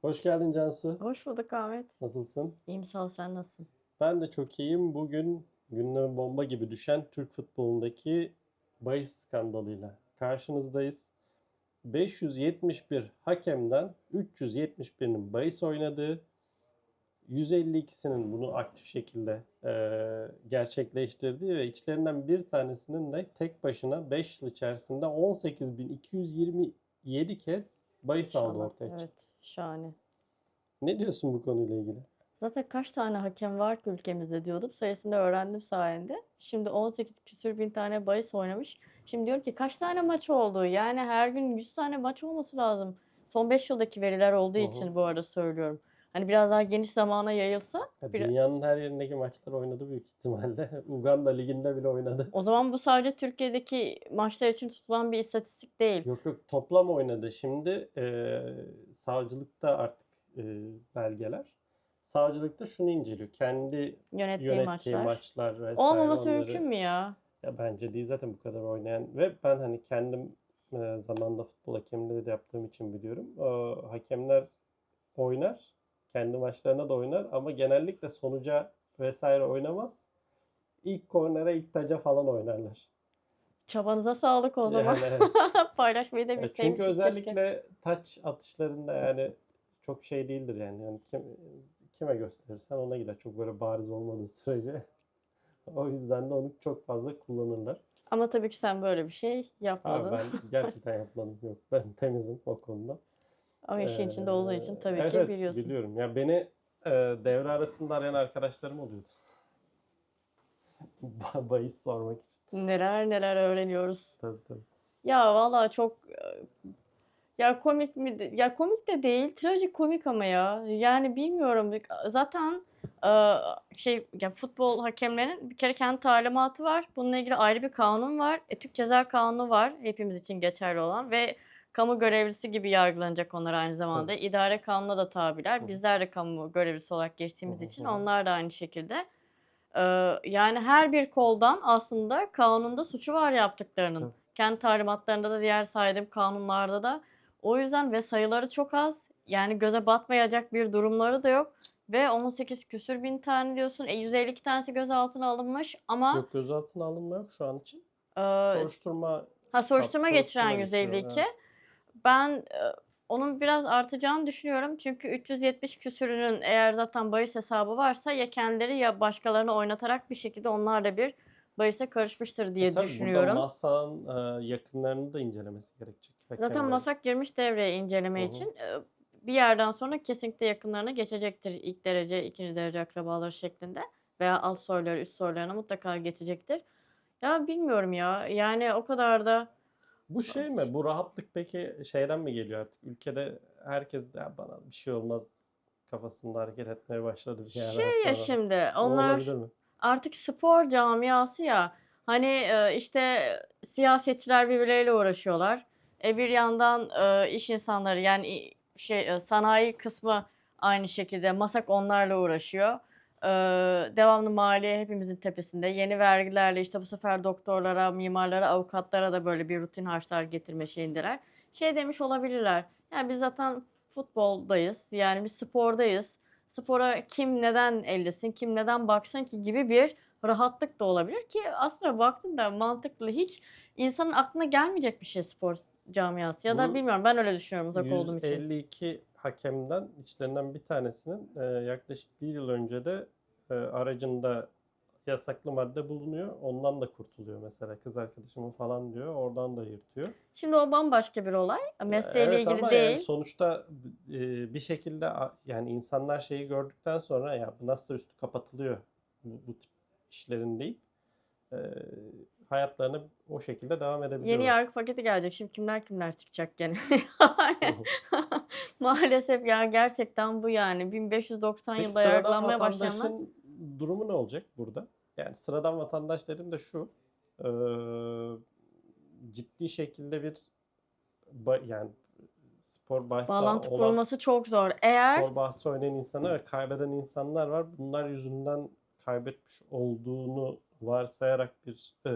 Hoş geldin Cansu. Hoş bulduk Ahmet. Nasılsın? İyiyim sağ ol sen nasılsın? Ben de çok iyiyim. Bugün gündeme bomba gibi düşen Türk futbolundaki bahis skandalıyla karşınızdayız. 571 hakemden 371'inin bahis oynadığı, 152'sinin bunu aktif şekilde eee, gerçekleştirdiği ve içlerinden bir tanesinin de tek başına 5 yıl içerisinde 18.227 kez bahis aldı ortaya çıktı. Evet şahane. Ne diyorsun bu konuyla ilgili? Zaten kaç tane hakem var ki ülkemizde diyordum. Sayısını öğrendim sayende. Şimdi 18 küsür bin tane bahis oynamış. Şimdi diyorum ki kaç tane maç oldu? Yani her gün 100 tane maç olması lazım. Son 5 yıldaki veriler olduğu hı. için bu arada söylüyorum. Hani biraz daha geniş zamana yayılsa Ya bir- Dünyanın her yerindeki maçlar oynadı büyük ihtimalle. Uganda liginde bile oynadı. o zaman bu sadece Türkiye'deki maçlar için tutulan bir istatistik değil. Yok yok toplam oynadı. Şimdi e, savcılıkta artık e, belgeler. Savcılıkta şunu inceliyor. Kendi Yönettiği yönettiği maçlar. maçlar vesaire Olmaması onları- mümkün mü ya? Ya bence değil zaten bu kadar oynayan ve ben hani kendim e, zamanında futbol hakemliği de yaptığım için biliyorum. O, hakemler oynar. Kendi maçlarına da oynar ama genellikle sonuca vesaire oynamaz. İlk kornere, ilk taca falan oynarlar. Çabanıza sağlık o zaman. Yani evet. Paylaşmayı da Ya bilseymişiz çünkü keşke. özellikle taç atışlarında yani çok şey değildir yani. Yani kim kime gösterirsen ona gider. Çok böyle bariz olmadığı sürece. O yüzden de onu çok fazla kullanırlar. Ama tabii ki sen böyle bir şey Abi yapmadın. ben gerçekten yapmadım. Yok ben temizim o konuda. Ama işin içinde olduğu için tabii evet, ki evet, biliyorsun. biliyorum. Ya beni e, devre arasında arayan arkadaşlarım oluyordu. Ba- Bahis sormak için. Neler neler öğreniyoruz. Tabii tabii. Ya vallahi çok ya komik mi? de- Ya komik de değil, trajik komik ama ya. Yani bilmiyorum. Zaten şey ya futbol hakemlerinin bir kere kendi talimatı var. Bununla ilgili ayrı bir kanun var. E, Türk Ceza Kanunu var. Hepimiz için geçerli olan ve kamu görevlisi gibi yargılanacak onlar aynı zamanda. Tabii. İdare kanununa da Hı tabiler. hı. Bizler de kamu görevlisi olarak geçtiğimiz Hı hı için hı hı. onlar da aynı şekilde. Ee, yani her bir koldan aslında kanunda suçu var yaptıklarının. Tabii. Kendi talimatlarında da diğer saydığım kanunlarda da. O yüzden ve sayıları çok az. Yani göze batmayacak bir durumları da yok. Ve 18 küsür bin tane diyorsun. E 152 tanesi gözaltına alınmış ama Yok gözaltına alınma yok şu an için. e, Soruşturma ha soruşturma geçiren soruşturma geçiyor, 152. evet. Ben e, onun biraz artacağını düşünüyorum. Çünkü 370 küsürünün eğer zaten bahis hesabı varsa ya kendileri ya başkalarını oynatarak bir şekilde onlar da bir bahise karışmıştır diye E Tabii düşünüyorum. burada masanın e, yakınlarını da incelemesi gerekecek. Zaten hakemlerin. Masak girmiş devreye inceleme Hı hı. için. E, Bir yerden sonra kesinlikle yakınlarına geçecektir. İlk derece, ikinci derece akrabaları şeklinde. Veya alt soyları, üst soylarına mutlaka geçecektir. Ya bilmiyorum ya. Yani o kadar da Bu şey mi? Bu rahatlık peki şeyden mi geliyor artık? Ülkede herkes de "Ya bana bir şey olmaz kafasında hareket etmeye başladı bir yerden şey ya sonra. şimdi O onlar olabilir mi? artık spor camiası ya. Hani e, işte siyasetçiler birbirleriyle uğraşıyorlar. E bir yandan e, iş insanları yani i- şey e, sanayi kısmı aynı şekilde masak onlarla uğraşıyor. Devamlı maliye hepimizin tepesinde. Yeni vergilerle işte bu sefer doktorlara, mimarlara, avukatlara da böyle bir rutin harçlar getirme şeyindeler. Şey demiş olabilirler. Yani biz zaten futboldayız. Yani biz spordayız. Spora kim neden ellesin, kim neden baksın ki gibi bir rahatlık da olabilir ki aslında baktığında mantıklı hiç insanın aklına gelmeyecek bir şey spor camiası ya da Bu bilmiyorum ben öyle düşünüyorum uzak olduğum için. 152 hakemden içlerinden bir tanesinin e, yaklaşık bir yıl önce de e, aracında yasaklı madde bulunuyor. Ondan da kurtuluyor mesela. Kız arkadaşımın falan diyor. Oradan da yırtıyor. Şimdi o bambaşka bir olay. Mesleğiyle Evet ilgili ama değil. yani sonuçta e, bir şekilde yani insanlar şeyi gördükten sonra ya bu nasıl üstü kapatılıyor bu, bu tip işlerin deyip e, hayatlarına o şekilde devam Yeni edebiliyorlar. yargı paketi gelecek. Şimdi kimler kimler çıkacak gene. Maalesef ya gerçekten bu yani. 1590 Peki yılda sıradan yargılanmaya başlayanlar. durumu ne olacak burada? Yani sıradan vatandaş dedim de şu e, ciddi şekilde bir yani spor bahsi Bağlantı olan kurulması çok zor. Eğer spor bahsi oynayan insanlar ve kaybeden insanlar var. Bunlar yüzünden kaybetmiş olduğunu varsayarak bir e,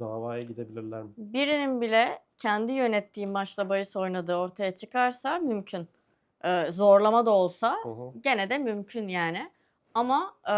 davaya gidebilirler mi? birinin bile kendi yönettiği maçla bahis oynadığı ortaya çıkarsa mümkün. e, zorlama da olsa hı. gene de mümkün yani. Ama e,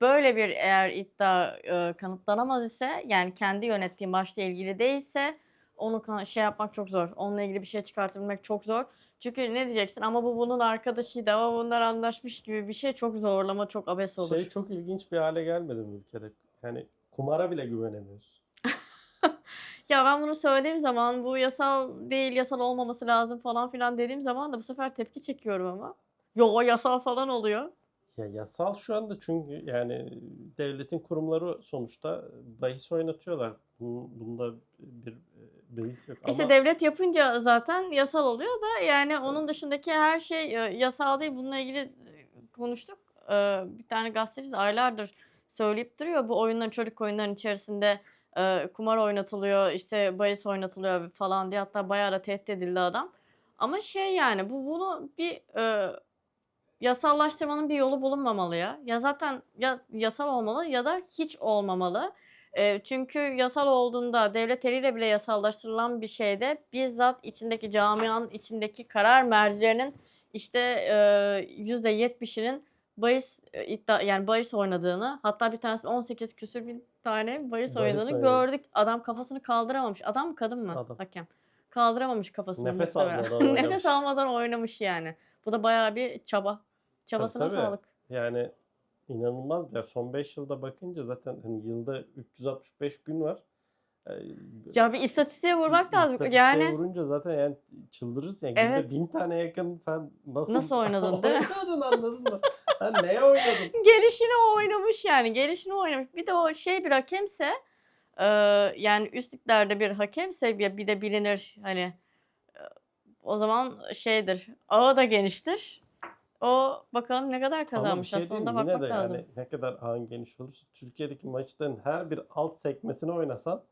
böyle bir eğer iddia e, kanıtlanamaz ise yani kendi yönettiği maçla ilgili değilse onu şey yapmak çok zor. Onunla ilgili bir şey çıkartabilmek çok zor. Çünkü ne diyeceksin ama bu bunun arkadaşıydı ama bunlar anlaşmış gibi bir şey çok zorlama çok abes olur. Şey çok ilginç bir hale gelmedi mi ülkede? Yani kumara bile güvenemiyoruz. Ya ben bunu söylediğim zaman bu yasal değil, yasal olmaması lazım falan filan dediğim zaman da bu sefer tepki çekiyorum ama. Yo yasal falan oluyor. Ya yasal şu anda çünkü yani devletin kurumları sonuçta bahis oynatıyorlar. Bunda bir e, bahis yok İşte ama devlet yapınca zaten yasal oluyor da yani onun dışındaki her şey e, yasal değil. Bununla ilgili e, konuştuk. Bir tane gazeteci de aylardır söyleyip duruyor. Bu oyunların çocuk oyunların içerisinde e, kumar oynatılıyor, işte bahis oynatılıyor falan diye hatta bayağı da tehdit edildi adam. Ama şey yani bu bunu bir e, yasallaştırmanın bir yolu bulunmamalı ya. Ya zaten ya yasal olmalı ya da hiç olmamalı. E, çünkü yasal olduğunda devlet eliyle bile yasallaştırılan bir şeyde bizzat içindeki camianın içindeki karar mercilerinin işte yüzde yetmişinin bahis e, iddia yani bahis oynadığını hatta bir tanesi 18 küsür bin tane bahis Bahis oynadığını oynadı. gördük. Adam kafasını kaldıramamış. Adam mı kadın mı? Adam. Hakem. Kaldıramamış kafasını Nefes almadan oynamış. Nefes almadan oynamış yani. Bu da bayağı bir çaba. Çabasına tabii. sağlık. yani inanılmaz bir son 5 yılda bakınca zaten hani yılda 365 gün var. Ya bir istatistiğe vurmak lazım. İstatistiğe Yani vurunca zaten yani çıldırırsın. Yani Evet. günde bin tane yakın sen nasıl, Nasıl oynadın, değil mi? oynadın anladın mı? Sen neye oynadın? gelişini oynamış yani. Gelişini oynamış. Bir de o şey bir hakemse e, yani üst liglerde bir hakemse bir de bilinir hani e, o zaman şeydir. Ağı da geniştir. O bakalım ne kadar Ama bir kazanmış şey aslında bakmak de lazım. yani ne kadar ağın geniş olursa Türkiye'deki maçların her bir alt sekmesini oynasan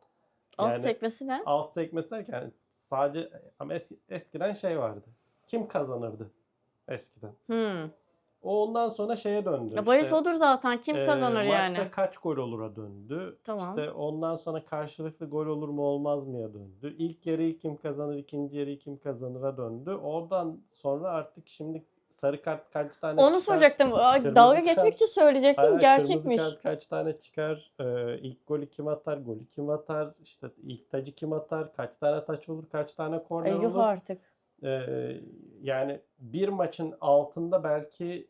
Alt yani sekmesi ne? alt sekmesi derken sadece ama eski, eskiden şey vardı. Kim kazanırdı eskiden? Hmm. O ondan sonra şeye döndü. Ya bahis işte, odur zaten. Kim e, kazanır maçta yani? kaç gol olur'a döndü. Tamam. İşte ondan sonra karşılıklı gol olur mu olmaz mıya döndü. İlk yarıyı kim kazanır, ikinci yarıyı kim kazanır'a döndü. Oradan sonra artık şimdi sarı kart kaç tane Onu çıkar? soracaktım. Kırmızı Dalga kart- geçmek için söyleyecektim. Hayır, Gerçekmiş. Kırmızı kart kaç tane çıkar? Ee, ilk golü kim atar? Golü kim atar? İşte ilk tacı kim atar? Kaç tane taç olur? Kaç tane korner olur? artık. Ee, yani bir maçın altında belki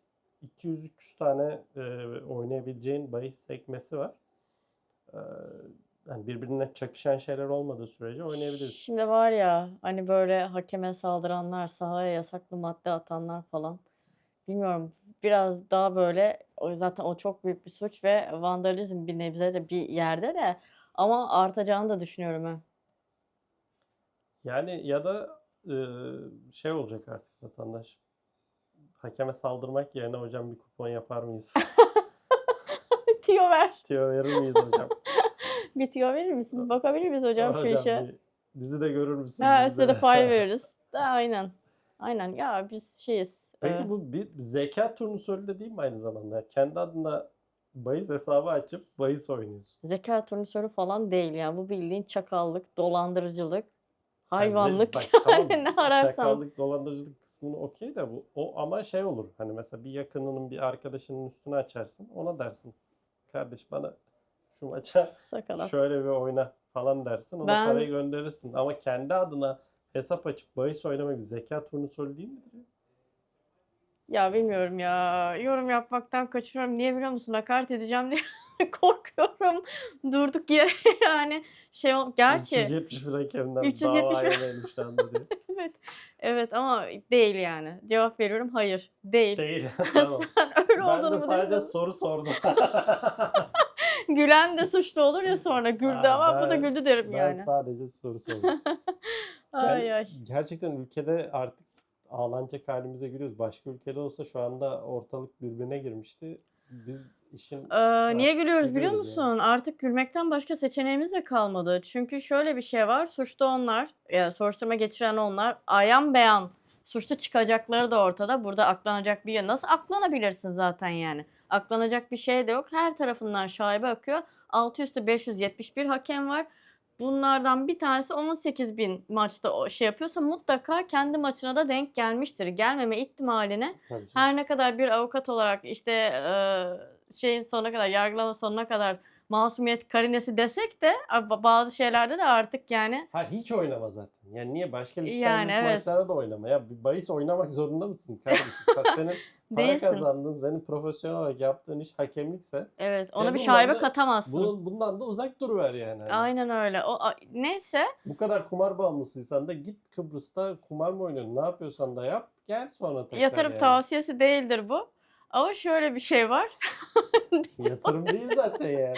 200-300 tane e, oynayabileceğin bahis sekmesi var. Ee, yani birbirine çakışan şeyler olmadığı sürece oynayabiliriz. Şimdi var ya hani böyle hakeme saldıranlar, sahaya yasaklı madde atanlar falan. Bilmiyorum. Biraz daha böyle o zaten o çok büyük bir suç ve vandalizm bir nebze de bir yerde de ama artacağını da düşünüyorum ben. Yani ya da e, şey olacak artık vatandaş. Hakeme saldırmak yerine hocam bir kupon yapar mıyız? Tüyo ver. Tüyo verir miyiz hocam? Bir tüyo verir misin? Bakabilir miyiz hocam şu Hocam işe? bir- bizi de görür müsün? Ha, size de. de pay veririz. De, aynen. Aynen. Ya biz şeyiz. Peki e, bu bir zeka turnusölü de değil mi aynı zamanda? Kendi adına bahis hesabı açıp bahis oynuyorsun. zeka turnusörü falan değil yani. Bu bildiğin çakallık, dolandırıcılık, Yani hayvanlık. Bak tamam ne ararsan. çakallık, dolandırıcılık kısmını okey de bu o ama şey olur. Hani mesela bir yakınının bir arkadaşının üstüne açarsın. Ona dersin. Kardeş bana şu maça Sakalat. şöyle bir oyna falan dersin. Ona Ben- parayı gönderirsin. Ama kendi adına hesap açıp bahis oynamak zeka turnusölü değil midir? ya? Bilmiyorum ya. Yorum yapmaktan kaçınıyorum. Niye biliyor musun? Hakaret edeceğim diye korkuyorum. Durduk yere yani şey ol- gerçi 371 hakemden 371 dava yemeyelim şu anda diye. evet evet ama değil yani. Cevap veriyorum hayır. Değil. Değil. tamam. Sen öyle Ben de sadece diyorsun? soru sordum. Gülen de suçlu olur ya sonra güldü Ha, ama bu da ben- güldü derim ben yani. sadece soru sordum. Ay Yani ay. gerçekten ülkede artık ağlanacak halimize giriyoruz. Başka ülkede olsa şu anda ortalık birbirine girmişti. Biz işin Ee, niye gülüyoruz biliyor gülüyoruz yani. musun? Artık gülmekten başka seçeneğimiz de kalmadı. Çünkü şöyle bir şey var. Suçlu onlar, yani soruşturma geçiren onlar. Ayan beyan suçlu çıkacakları da ortada. Burada aklanacak bir yer. Nasıl aklanabilirsin zaten yani? Aklanacak bir şey de yok. Her tarafından şaibe akıyor. Altı üstü 571 hakem var. bunlardan bir tanesi 18 bin maçta o şey yapıyorsa mutlaka kendi maçına da denk gelmiştir. Gelmeme ki. her ne kadar bir avukat olarak işte şeyin sonuna kadar yargılama sonuna kadar masumiyet karinesi desek de bazı şeylerde de artık yani Hayır hiç oynama zaten. Yani niye başka ligden Yani evet. maçlarda da oynama ya. Bahis oynamak zorunda mısın kardeşim? Sen senin para değilsin. kazandığın, senin profesyonel olarak yaptığın iş hakemlikse Evet, ona bir şaibe da- katamazsın. bunun, bundan da uzak duruver yani. Hani Aynen öyle. O a- neyse Bu kadar kumar bağımlısıysan da git Kıbrıs'ta kumar mı oynuyorsun? Ne yapıyorsan da yap. Gel sonra tekrar yatırım yani. tavsiyesi değildir bu. Ama şöyle bir şey var. Yatırım değil zaten yani.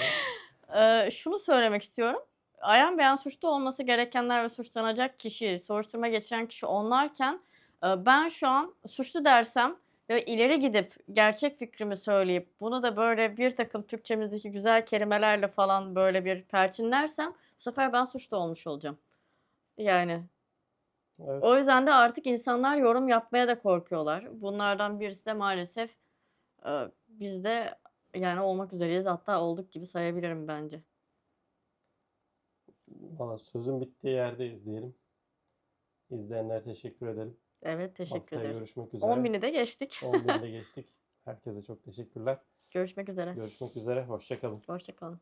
Eee, şunu söylemek istiyorum. Ayan beyan suçlu olması gerekenler ve suçlanacak kişi, soruşturma geçiren kişi onlarken ben şu an suçlu dersem ve ileri gidip gerçek fikrimi söyleyip bunu da böyle bir takım Türkçemizdeki güzel kelimelerle falan böyle bir perçinlersem bu sefer ben suçlu olmuş olacağım. Yani Evet. o yüzden de artık insanlar yorum yapmaya da korkuyorlar. Bunlardan birisi de maalesef biz de yani olmak üzereyiz hatta olduk gibi sayabilirim bence. Valla sözün bittiği yerdeyiz diyelim. İzleyenlere teşekkür edelim. Evet teşekkür Haftaya ederiz. görüşmek üzere. 10 bini de geçtik. 10 binde geçtik. Herkese çok teşekkürler. Görüşmek üzere. Görüşmek üzere. Hoşçakalın. Hoşça kalın.